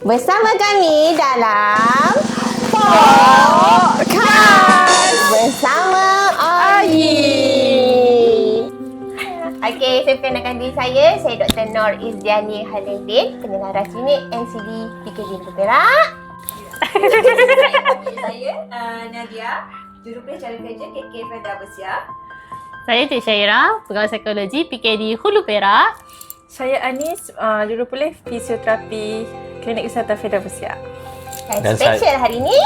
Bersama kami dalam Podcast bersama Ayi. Okey, saya perkenalkan diri saya. Saya Dr. Nor Izdiani Halidin, penelaras unit NCD PKD Perak. saya uh, Nadia, jurupelah cara kerja KK Feda Bersia. Saya Cik Syaira, pegawai psikologi PKD Hulu Perak. Saya Anis, uh, jurupelah fisioterapi Klinik Kesihatan Feda Bersiap. Dan Dan special hari ini,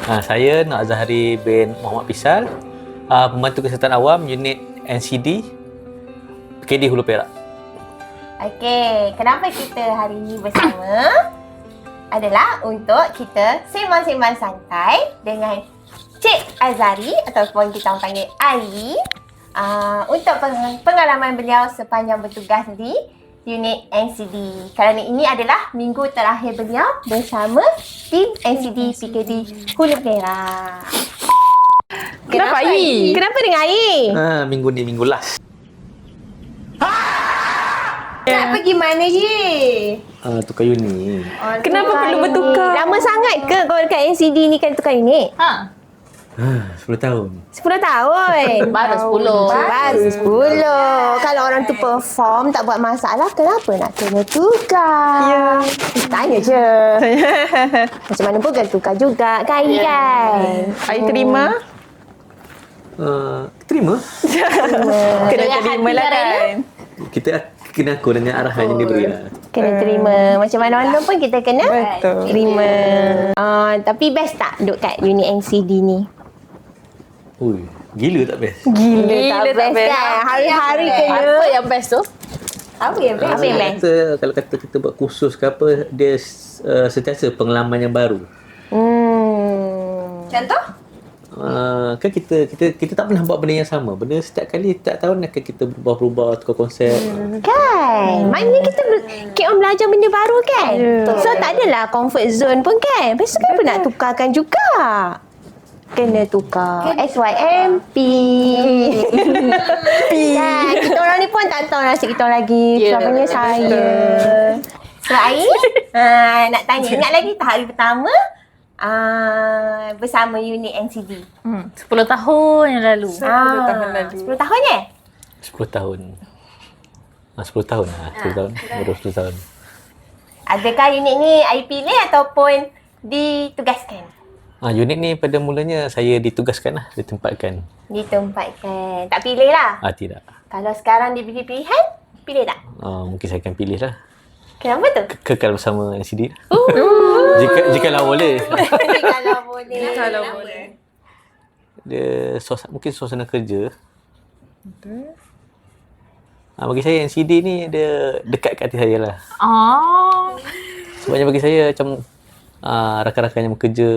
Ha, saya Nak Zahari bin Muhammad Pisal, uh, pembantu kesihatan awam unit NCD PKD Hulu Perak. okey, kenapa kita hari ini bersama? Adalah untuk kita sembang-sembang santai dengan Cik Azari ataupun kita orang panggil Ali uh, untuk peng- pengalaman beliau sepanjang bertugas di unit NCD. Kerana ini adalah minggu terakhir beliau bersama tim NCD PKD Hulu Perak. Kenapa Ayi? Kenapa dengan air? Ha, minggu ni minggu last. Nak pergi mana je? Uh, tukar uni. Kenapa perlu bertukar? Lama sangat ke kau dekat NCD ni kan tukar unit? Ha, Ha, 10 tahun. 10 tahun. baru 10. Baru 10. Kalau orang tu perform tak buat masalah, kenapa nak kena tukar? Ya. Tanya je. Macam mana pun kena tukar juga kan? Ya. kan? Ayi terima? Uh, terima. Kena terima lah rela. kan? Kita kena aku dengan arahan yang diberi. lah. Kena terima. Macam mana pun kita kena Betul. terima. Uh, tapi best tak duduk kat unit NCD ni? Ui, gila tak best? Gila, Gila tak tak best best. kan? Hari-hari Apa kena. Apa yang best tu? Apa yang best? Apa yang best? Kata, kalau kata kita buat kursus ke apa, dia uh, sentiasa pengalaman yang baru. Hmm. Contoh? Uh, kan kita kita kita tak pernah buat benda yang sama. Benda setiap kali setiap tahun akan kita berubah-ubah tukar konsep. Hmm. Kan? Maknanya kita ber- keep on belajar benda baru kan? Ya. So tak adalah comfort zone pun kan? Lepas tu kenapa nak tukarkan juga? Kena tukar SYMP Kan Kita orang ni pun tak tahu nasib kita orang lagi Ya, Namanya saya So Ain uh, Nak tanya Ingat lagi tak hari pertama uh, Bersama unit NCD Hmm, 10 tahun yang lalu. Ah, tahun lalu. 10 tahun eh? 10 tahun. Ah, 10 tahun lah. 10 tahun. Baru 10 tahun. Adakah unit ni Ain pilih ataupun ditugaskan? Ah, unit ni pada mulanya saya ditugaskan lah, ditempatkan. Ditempatkan. Tak pilih lah. Ah, tidak. Kalau sekarang diberi pilihan, pilih tak? Ah, mungkin saya akan pilih lah. Kenapa tu? Ke- Kekal bersama NCD. jika jika lah boleh. kalau boleh. Kalau boleh. Dia suasana, mungkin suasana kerja. Ah, bagi saya NCD ni dia dekat kat hati saya lah. Ah, Sebabnya bagi saya macam ah, rakan-rakan yang bekerja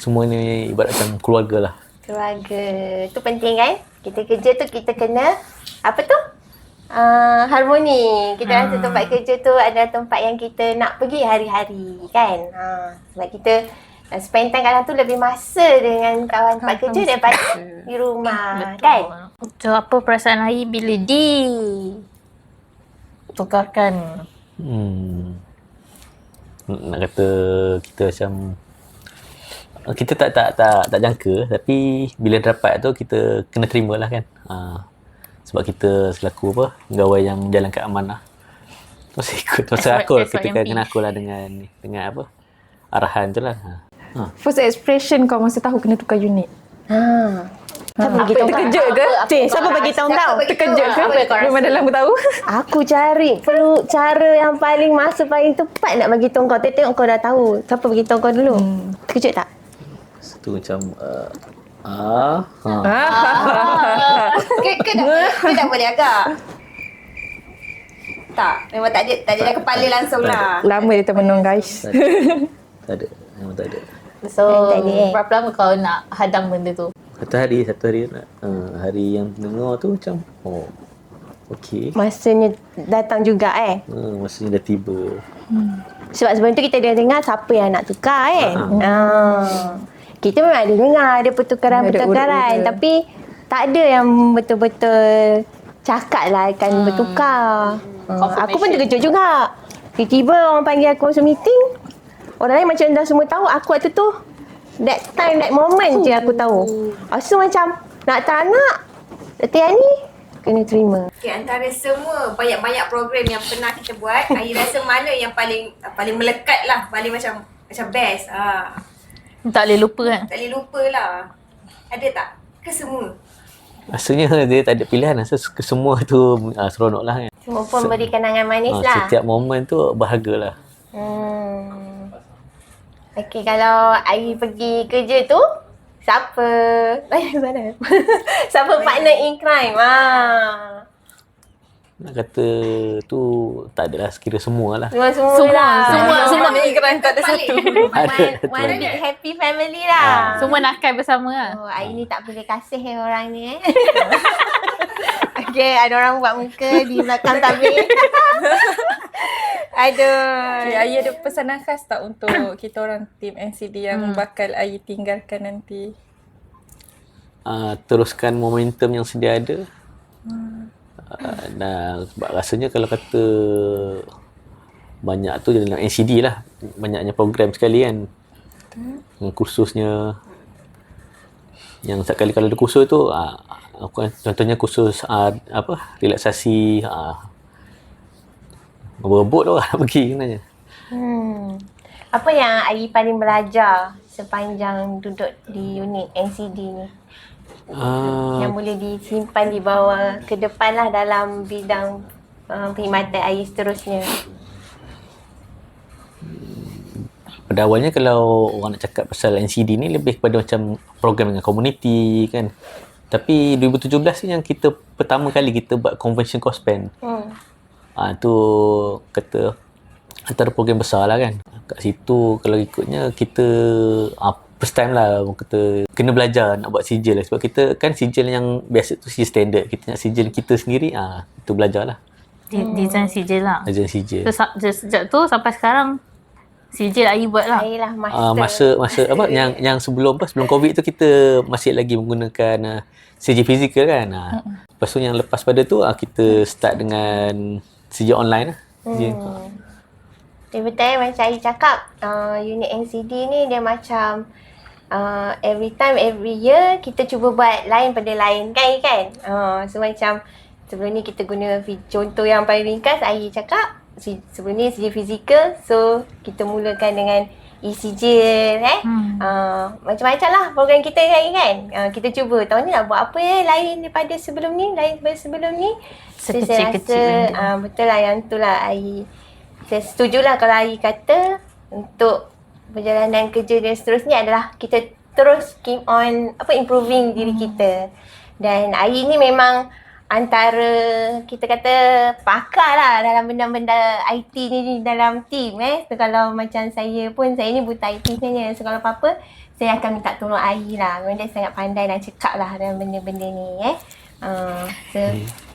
semua ni ibarat macam keluarga lah. Keluarga. Tu penting kan? Kita kerja tu kita kena apa tu? Uh, harmoni. Kita rasa tempat kerja tu adalah tempat yang kita nak pergi hari-hari kan? Ha, sebab kita uh, spend time kadang tu lebih masa dengan kawan tempat kerja daripada di rumah kan? So, apa perasaan Ayi bila di tukarkan? Hmm. Nak kata kita macam kita tak tak tak tak jangka tapi bila dapat tu kita kena terima lah kan. Ha. Sebab kita selaku apa pegawai yang menjalankan amanah. Terus ikut terus aku kita SYMP. kena aku lah dengan dengan apa arahan tu lah. Ha. First expression kau masa tahu kena tukar unit. Ha. Siapa bagi tahu? Terkejut ke? Cik, siapa bagi tahu kau? Terkejut ke? Memang dah lama tahu. Aku cari perlu cara yang paling masa paling tepat nak bagi tahu kau. Tengok kau dah tahu. Siapa bagi tahu kau dulu? Hmm. Terkejut tak? Itu macam uh, ah ha. Ke, ke, dah, ke dah boleh agak? Tak, memang tak ada, tak ada dalam kepala langsung lah. Lama dia termenung guys. Tak ada. tak ada. Memang tak ada. So, Tak ada, eh? berapa lama kau nak hadam benda tu? Satu hari, satu hari nak. Uh, hari yang dengar tu macam oh. Okey. Masanya datang juga eh. Uh, masanya dah tiba. Sebab sebelum tu kita dah dengar siapa yang nak tukar kan. Ha. Kita memang ada dengar ada pertukaran-pertukaran. urut-urut. Tapi tak ada yang betul-betul cakap lah akan bertukar. Ha. Aku pun terkejut juga. Tiba-tiba orang panggil aku masuk meeting. Orang lain macam dah semua tahu. Aku waktu tu, that time, that moment je aku tahu. Lepas tu macam, nak tak nak, Datuk Yani, kena terima. Okay, antara semua banyak-banyak program yang pernah kita buat, Ayi rasa mana yang paling paling melekat lah, paling macam macam best. Ah, Tak boleh lupa kan. tak boleh lupa lah. Ada tak? Ke semua? Rasanya dia tak ada pilihan. Rasa ke- semua tu uh, seronok lah kan. Semua pun beri kenangan manis Ah, lah. setiap momen tu berharga lah. Hmm. Okey, kalau Ayi pergi kerja tu, siapa? Lain sana. siapa partner in crime? Ah. Nak kata tu tak adalah sekira semua lah. Semua semua, Semua, lah. semua, semua. Tak ada satu. Ada One, satu one lagi. big happy family lah. Semua nakal bersama lah. Oh, Ayi ni tak boleh kasih eh orang ni eh. okay, ada orang buat muka di belakang tabir. Aduh. Okay, Ayi ada pesanan khas tak untuk kita orang tim NCD yang bakal Ayi tinggalkan nanti? uh, teruskan momentum yang sedia ada. Uh, dan sebab rasanya kalau kata banyak tu dalam NCD lah. Banyaknya program sekali kan. Yang kursusnya yang setiap kali kalau ada kursus tu uh, aku kan- contohnya kursus uh, apa relaksasi uh, berebut tu lah pergi sebenarnya. Hmm. Apa yang Ayi paling belajar sepanjang duduk di unit NCD ni? Uh, Yang boleh disimpan di bawah ke depan lah dalam bidang uh, perkhidmatan Ayi seterusnya. pada awalnya kalau orang nak cakap pasal NCD ni lebih kepada macam program dengan komuniti kan. Tapi 2017 ni yang kita pertama kali kita buat convention cost spend. Hmm. Ah tu kata antara program besar lah kan. Kat situ kalau ikutnya kita ah, first time lah orang kata kena belajar nak buat sijil lah. Sebab kita kan sijil yang biasa tu sijil standard. Kita nak sijil kita sendiri ah itu belajar lah. Di, design sijil lah. Ajar sijil. So, sejak tu sampai sekarang sijil Ayi buat lah. Ayi lah master. uh, masa masa apa yang yang sebelum apa sebelum covid tu kita masih lagi menggunakan uh, CJ fizikal kan. Uh, lepas tu yang lepas pada tu uh, kita start dengan CJ online lah. CJ. Hmm. Dia betul macam Ayi cakap uh, unit NCD ni dia macam uh, every time every year kita cuba buat lain pada lain. Kan kan? Uh, so macam sebelum ni kita guna contoh yang paling ringkas Ayi cakap sebelum ni sijil fizikal so kita mulakan dengan ECJ eh? Hmm. uh, macam-macam lah program kita kan kan? Uh, kita cuba. Tahun ni nak buat apa eh lain daripada sebelum ni lain daripada sebelum ni? So, saya rasa, uh, betul lah yang tu lah. Ayi saya setuju lah kalau Ayi kata untuk perjalanan kerja dan seterusnya adalah kita terus keep on apa improving diri kita. Dan Ayi ni memang antara kita kata pakar lah dalam benda-benda IT ni dalam team eh. So kalau macam saya pun saya ni buta IT sebenarnya. So kalau apa-apa saya akan minta tolong Ayi lah. Memang dia sangat pandai dan cekap lah dalam benda-benda ni eh. Uh, so, Terima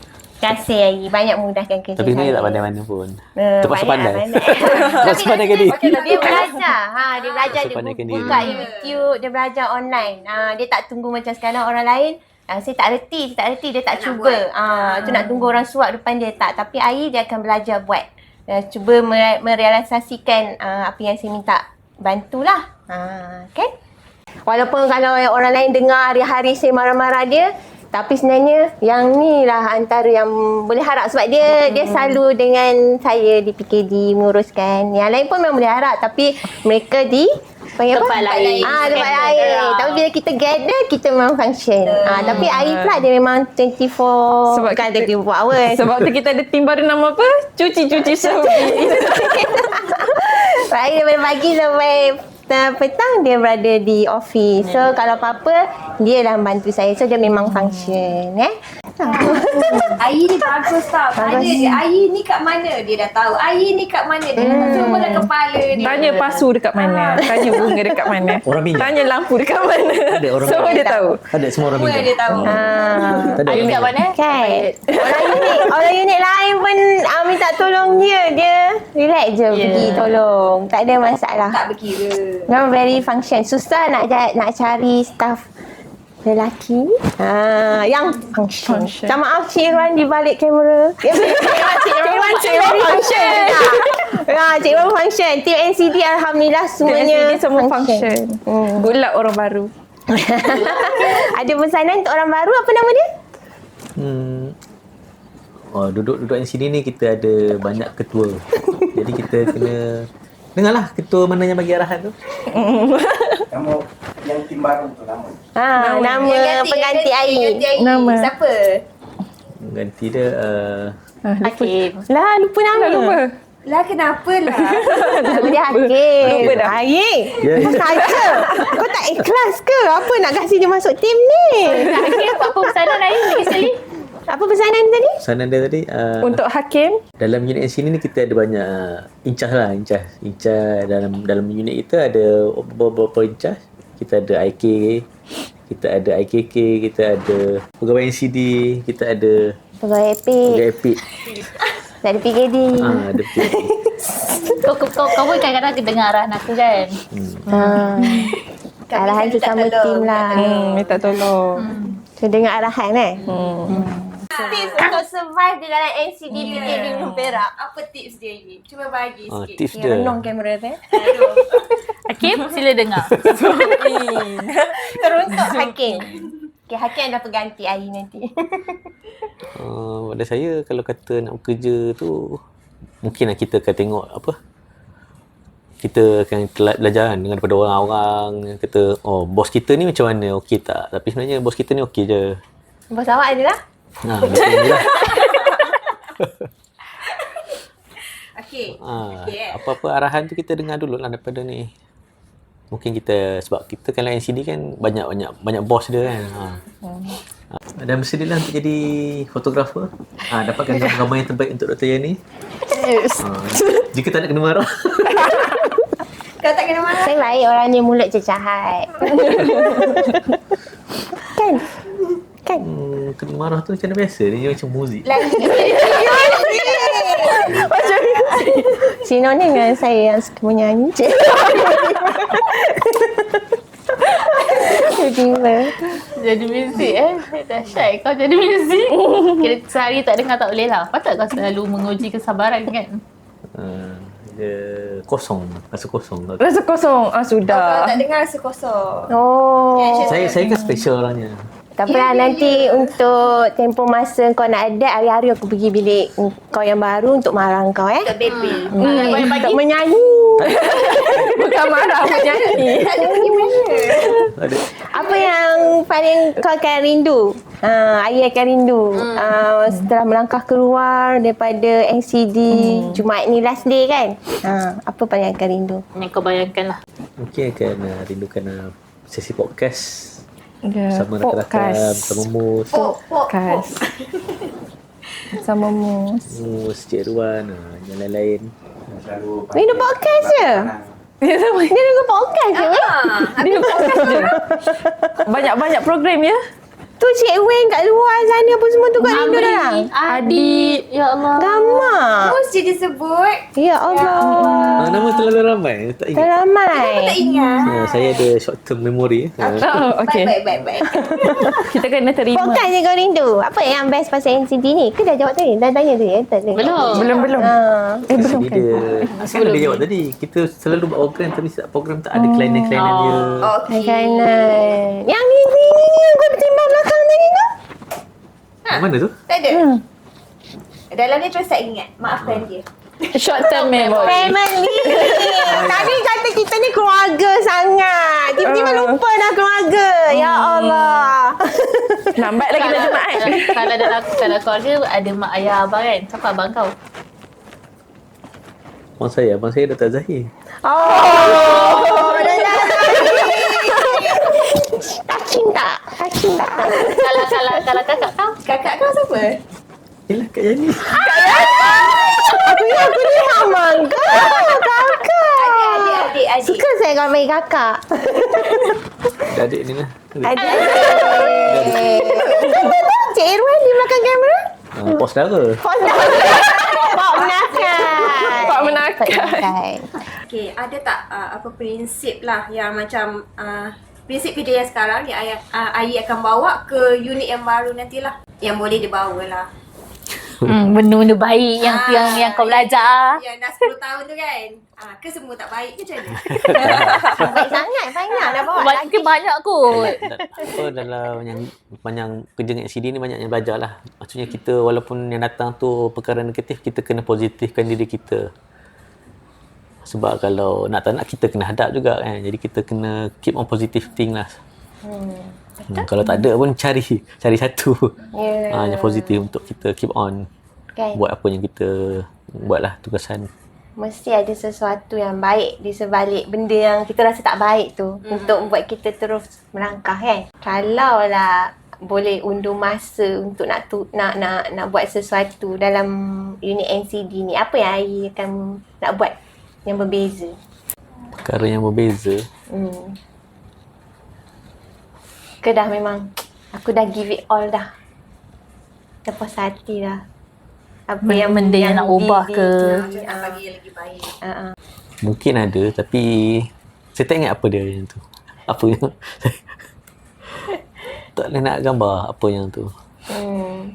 kasih Ayi. Banyak mudahkan kerja Tapi saya. tak pandai mana pun. Eh, Terpaksa banyak pandai. lah, pandai. Terpaksa pandaikan diri. Okey, dia belajar. Ha, dia belajar dia buka YouTube, dia belajar online. Ha, dia tak tunggu macam sekarang orang lain Ah, saya tak reti, saya tak reti, dia tak Nak cuba. buat. Ah, tu nak tunggu orang suap depan dia tak. Tapi Ayi dia akan belajar buat. Uh, cuba mere- merealisasikan uh, apa yang saya minta. Bantulah. Ha, kan? Walaupun kalau orang lain dengar hari-hari saya marah-marah dia, tapi sebenarnya yang ni lah antara yang boleh harap sebab dia dia selalu dengan saya di PKD menguruskan. Yang lain pun memang boleh harap tapi mereka di panggil Tempat apa? lain. Ah, tempat lain. lah. Tapi bila kita gather kita memang function. Ah, tapi Ayi pula dia memang 24 Sebab bukan kita- 24 hours. Sebab tu kita ada tim baru nama apa? Cuci-cuci Shopee. Ayi daripada pagi sampai petang dia berada di office. So kalau apa-apa dia lah bantu saya. So dia memang function eh. Ayi ni bagus tau. Tanya dia, Ayi ni kat mana? Dia dah tahu. Ayi ni kat mana? Dia dah tahu. Semua dah kepala dia. Tanya pasu dekat mana. Tanya bunga dekat mana. Orang minyak. Tanya lampu dekat mana. Ada orang Semua minyak. dia tahu. Ada semua orang Semua minat. dia tahu. Ah. Tak ada Ayi orang kat minat. mana? Kan Orang unit Orang unit lain pun uh, Minta tolong dia Dia relax je yeah. Pergi tolong Tak ada masalah Tak berkira. Memang very function Susah nak nak cari staff lelaki. Ah, yang function. Function. Minta maaf Cik Irwan di balik kamera. Cik Irwan, Cik Irwan function. Ya, Cik Irwan function. Tim NCD Alhamdulillah semuanya Semuanya semua function. Hmm. Good luck orang baru. Ada pesanan untuk orang baru apa nama dia? Hmm. Oh, duduk-duduk NCD ni kita ada banyak ketua. Jadi kita kena dengarlah ketua mana yang bagi arahan tu. Nama yang tim baru tu nama. Ha, nama, Yang ganti, pengganti yang air. ganti air. Nama. Siapa? Ganti dia uh, Ah, lupa. Hakim. Lah, lupa nama. Dah lupa. Lah kenapa lah? Nama dia Hakim. Lupa dah. Kau ya. saja. Kau tak ikhlas ke? Apa nak kasih dia masuk tim ni? Hakim apa pesanan lain lagi sekali? Apa pesanan tadi? sanan dia tadi uh, Untuk Hakim, dalam unit NC ni kita ada banyak uh, incas lah incas incas dalam dalam unit kita ada beberapa incas kita ada IK kita ada IKK kita ada pegawai NCD kita ada Pegawai Epic. pegawai EPIC Tak ada PKD. ah ada PKD. Kau, kau, kau, kau pun kadang-kadang dengar arahan aku kan? Ha. Kami Arahan minta sesama tolong, tim lah. minta hmm, minta tolong. So dengar arahan eh. Hmm. Tips untuk survive di dalam NCD PKD Gunung Perak. Apa tips dia ni? Cuba bagi ah, sikit. tips Ya, dia renung kamera tu eh. Aduh. Hakim, sila dengar. Teruntuk Hakim. Okay, Hakim adalah pengganti air nanti. uh, pada saya kalau kata nak bekerja tu mungkinlah kita akan tengok apa kita akan belajar kan dengan daripada orang-orang yang kata oh bos kita ni macam mana okey tak tapi sebenarnya bos kita ni okey je Bos awak adalah? Ha macam ni lah Okey. ha, Okey, eh. apa-apa arahan tu kita dengar dulu lah daripada ni mungkin kita sebab kita kan lain NCD kan banyak-banyak banyak bos dia kan ha. Ha, dan bersedia lah untuk jadi fotografer ha, dapatkan gambar-gambar yang terbaik untuk Dr. Yani ha, jika tak nak kena marah Kau tak kena marah. Saya baik orang ni mulut cecahat. Kan? Hmm, kena marah tu macam mana biasa Dia macam muzik Lagi. Cino ni dengan saya yang suka menyanyi. Tiba-tiba. jadi muzik eh. Dahsyat kau jadi muzik. Kira sehari tak dengar tak boleh lah. Patut kau selalu menguji kesabaran kan? uh, Dia kosong Rasa kosong Rasa kosong. Ah, Kalau sudah. tak dengar rasa kosong. Oh. Saya saya kan special orangnya Tak apalah nanti untuk tempoh masa kau nak adapt hari-hari aku pergi bilik kau yang baru untuk marah kau eh. Untuk baby. Hmm. Pagi-pagi Untuk menyanyi. Bukan marah, menyanyi. Tak ada pergi mana? Ada Apa yang paling kau akan rindu? Ha, ayah akan rindu. Uh, setelah melangkah keluar daripada NCD Jumaat ni last day kan? Ha, apa paling akan rindu? Yang kau bayangkan lah. Mungkin akan uh, rindukan uh, Sesi podcast Ya, Bersama rakan-rakan podcast. Bersama Mus Pok. Sama Mus. Mus, Cik Ruan uh, Yang lain-lain Selalu Rindu podcast je? Ya, sama. Dia rindu podcast je? Ah, Dia podcast je. Banyak-banyak program ya. Tu Cik Wen kat luar sana apa semua tu kau rindu dah? Adit. Ya Allah. Gamak. Terus je disebut. Ya Allah. uh, Nama terlalu ramai Tak ingat Teramai. Tak ingat. uh, Saya ada short term memory uh, Oh, okay. Baik, baik, baik, baik. Kita kena terima. Podcast je kau rindu. Apa yang best pasal NCT ni? Ke dah jawab tadi? Dah tanya tadi? Eh? Tak tanya. Belum. Belum, belum. Ha. Eh, belum Jadi kan? dia Kan dia jawab tadi Kita selalu buat program Tapi setiap program tak ada kelainan-kelainan Oh. dia Okey. Makanan. Yang ni ni ni kau timbang belakang tadi tu. Yang mana tu? Tak ada. Hmm. Dalam ni terus tak ingat. Maafkan dia. Short term memory. Family. tadi kata kita ni keluarga sangat. Tiba-tiba Ah. lupa dah keluarga. Ya Allah. Lambat lagi dah Jumaat. kalau, kalau dalam kalau keluarga ada mak ayah abang kan. Siapa abang kau? Abang saya Abang saya Dr. Zahir Oh. Dah dah. Touching tak? Touching tak? kalau kalau kalau kakak kau? Kakak kau siapa? Yelah Kak Yani Aku ni aku ni hamang kau. Kakak. Adik, adik, adik. Suka saya kau panggil kakak. Adik ni lah Ada. Cik Irwan di belakang kamera. uh, Pos dara Pos dah. Pak menakan. Pak menakan. Pak menakan. Okey, ada tak uh, apa prinsip lah yang macam uh, prinsip kerja yang sekarang yang Ayi, uh, Ayi akan bawa ke unit yang baru nantilah. Yang boleh dibawa lah. Hmm, benda-benda baik yang Ah, yang yang kau belajar. Yang dah 10 tahun tu kan. Ah, ke semua tak baik ke macam mana? Baik sangat. Banyak dah bawa Banyak, lagi. mungkin banyak kot. Apa dalam yang banyak kerja dengan CD ni banyak yang belajar lah. Maksudnya kita walaupun yang datang tu perkara negatif, kita kena positifkan diri kita. Sebab kalau nak tak nak kita kena hadap juga kan. Jadi kita kena keep on positive thing lah. Hmm. Hmm, kalau tak ada pun cari cari satu. Ya. Ah, yang positif untuk kita keep on Kan? buat apa yang kita buat lah tugasan. Mesti ada sesuatu yang baik di sebalik benda yang kita rasa tak baik tu hmm. untuk buat kita terus melangkah kan. Kalau lah boleh undur masa untuk nak tu, nak nak nak buat sesuatu dalam unit NCD ni, apa yang Ayi akan nak buat yang berbeza? Perkara yang berbeza. Hmm. Ke dah memang aku dah give it all dah. Dah puas hati dah. Apa yang benda yang nak ubah ke? Nak bagi yang lagi baik. Uh, uh. Mungkin ada tapi saya tak ingat apa dia yang tu. Apa yang tak boleh nak gambar apa yang tu. Hmm.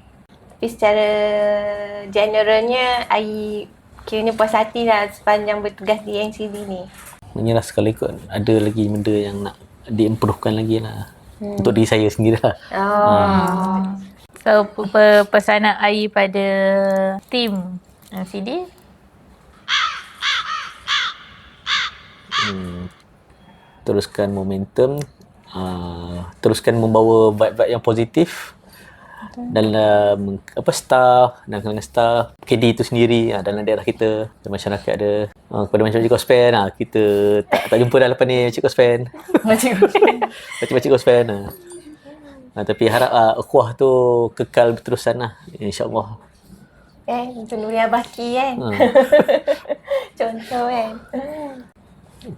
Tapi secara generalnya, I kiranya puas hati lah sepanjang bertugas di NCD ni. Menyelah sekali kot ada lagi benda yang nak diimprovekan lagi lah. Hmm. Untuk diri saya sendiri lah. Oh. So, pe- pe- pesanan Ayi pada tim NCD Hmm. Teruskan momentum. Uh, teruskan membawa vibe-vibe yang positif dalam apa staff dan kalangan staff KD itu sendiri uh, dalam daerah kita dan masyarakat ada uh, kepada macam-macam cospen uh, kita tak tak jumpa dah lepas ni cik cospen Pakcik-pakcik cospen uh. Uh, tapi harap uh, ukhuwah tu kekal berterusan lah insyaallah Eh, macam Nuria Baki kan. uh. Contoh kan.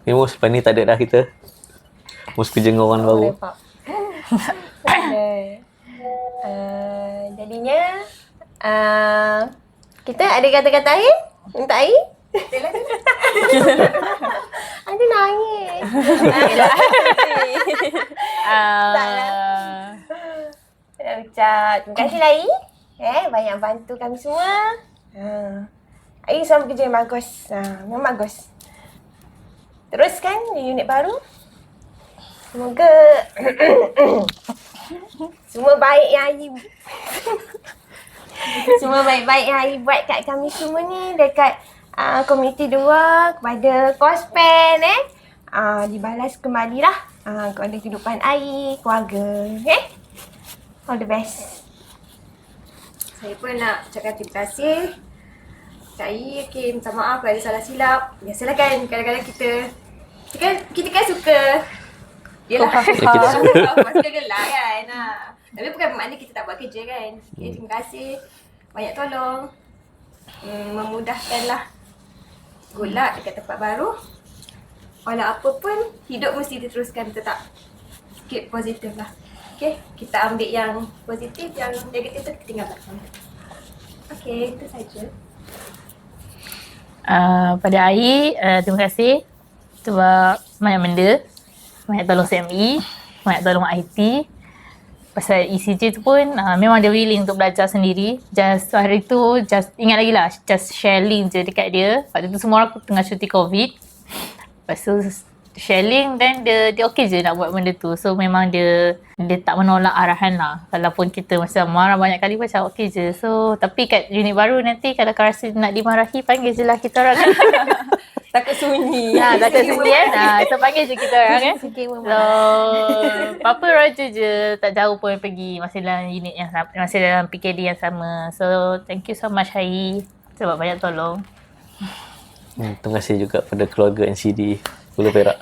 ni mus lepas ni tak ada dah kita mus kerja dengan orang baru Lepak. Uh, jadinya, uh, kita ada kata-kata akhir untuk air? Ada nangis. uh, Nak ucap terima kasih Lai. Eh, banyak bantu kami semua. Ha. Air sama kerja yang bagus. Ha, memang bagus. Teruskan di unit baru. Semoga semua baik yang Ayi semua baik-baik yang Ayi buat kat kami semua ni dekat uh, komuniti dua kepada Kospen eh. Uh, dibalas kembali lah uh, kepada kehidupan Ayi, keluarga. Eh? All the best. Saya pun nak ucapkan terima kasih. Kak Ayi, okay, minta maaf kalau ada salah silap. Biasalah kan, kadang-kadang kita kita kan, kita kan suka Yelah, Kita suka gelak kan. Ha. Tapi bukan makna kita tak buat kerja kan. Okay, terima kasih. Banyak tolong. Hmm, memudahkanlah golak dekat tempat baru. Walau apa pun, hidup mesti diteruskan tetap keep positif lah. Okay, kita ambil yang positif, yang negatif tu kita tinggal belakang. Okay, itu saja. uh, pada Ayi, uh, terima kasih sebab banyak benda. Banyak tolong CME, banyak tolong IT. Pasal ECG tu pun uh, memang dia willing untuk belajar sendiri. Just hari tu, just ingat lagi lah, just share link je dekat dia. Waktu tu semua orang tengah cuti COVID. Lepas tu share link then dia, dia okay je nak buat benda tu. So memang dia dia tak menolak arahan lah. Kalaupun kita macam marah banyak kali macam okay je. So tapi kat unit baru nanti kalau kau rasa nak dimarahi panggil je lah kita orang. Takut sunyi. Ha, takkan sunyi kan. Ha, so panggil je kita orang kan. Sikit pun So, apa Roger je tak jauh pun pergi masih dalam unit yang sama, masih dalam PKD yang sama. So, thank you so much Hai sebab banyak tolong. hmm, terima kasih juga pada keluarga NCD Pulau Perak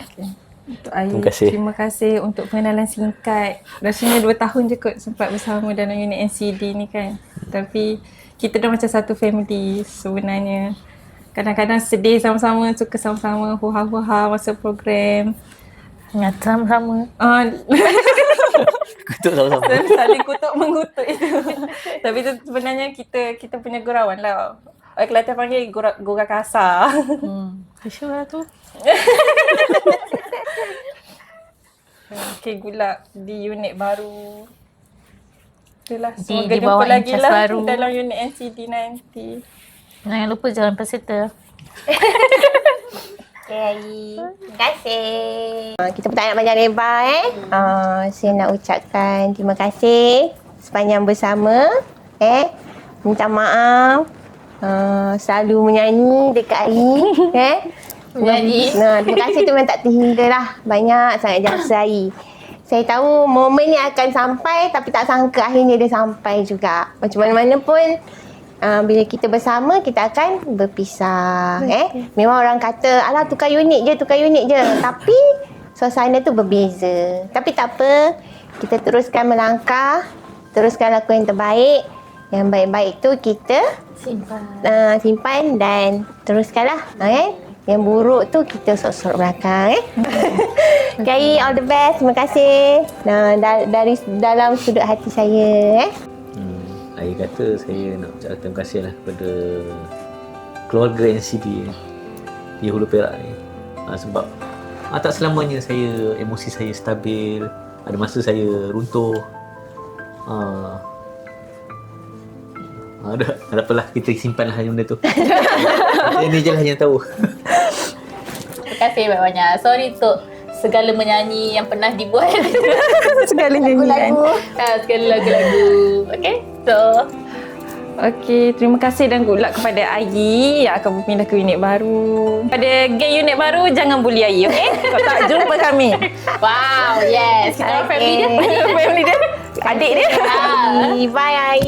Untuk Ayu, Terima kasih. terima kasih untuk pengenalan singkat. Rasanya dua tahun je kot sempat bersama dalam unit NCD ni kan. Tapi kita dah macam satu family sebenarnya. Kadang-kadang sedih sama-sama, suka sama-sama, huha-huha masa program. Ingat sama-sama. Uh, kutuk sama-sama saling kutuk mengutuk itu. Tapi tu sebenarnya kita kita punya gurauan lah. Orang Kelantan panggil gura, gurau kasar. Hmm. Sure lah tu. Okay, gula di unit baru. Itulah, semoga di jumpa lagi lah baru. dalam unit NCD nanti. Jangan lupa jalan peserta. Okay. Terima kasih. Kita pun tak nak panjang lebar eh. Uh, saya nak ucapkan terima kasih sepanjang bersama. Eh, minta maaf. Uh, selalu menyanyi dekat hari. eh. Menyanyi. Nah, terima kasih tu memang tak terhingga lah. Banyak sangat jasa hari. Saya tahu momen ni akan sampai tapi tak sangka akhirnya dia sampai juga. Macam mana-mana pun uh, bila kita bersama kita akan berpisah eh. Memang orang kata alah tukar unit je, tukar unit je. Tapi suasana tu berbeza. Tapi tak apa. Kita teruskan melangkah, teruskan lakukan yang terbaik. Yang baik-baik tu kita Simpan. uh, simpan dan teruskanlah eh. Yang buruk tu kita sok-sok belakang eh. Okay, all the best. Terima kasih. Nah, da- dari dalam sudut hati saya eh. Saya kata saya nak ucapkan terima kasih lah kepada keluarga NCD di Hulu Perak ni. Ha, sebab ha, tak selamanya saya emosi saya stabil. Ada masa saya runtuh. Ha, ha, ada, ada apalah kita simpan lah benda tu. Ini je lah yang tahu. Terima kasih banyak-banyak. Sorry untuk segala menyanyi yang pernah dibuat. Segala nyanyian. Ah, segala lagu-lagu. Okay, so Okey, terima kasih dan good luck kepada Ayi yang akan berpindah ke unit baru. Pada geng unit baru, jangan bully Ayi, okey? Kalau tak, jumpa kami. wow, yes. Kita orang family dia. Family dia, adik dia. Ah. Bye Ai.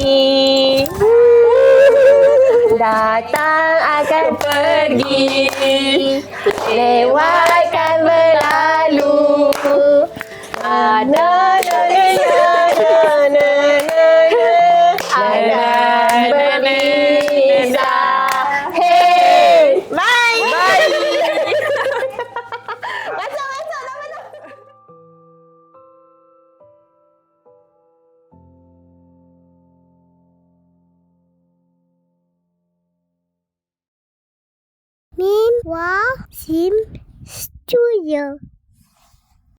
Datang akan pergi Lewatkan berlalu Ah, na,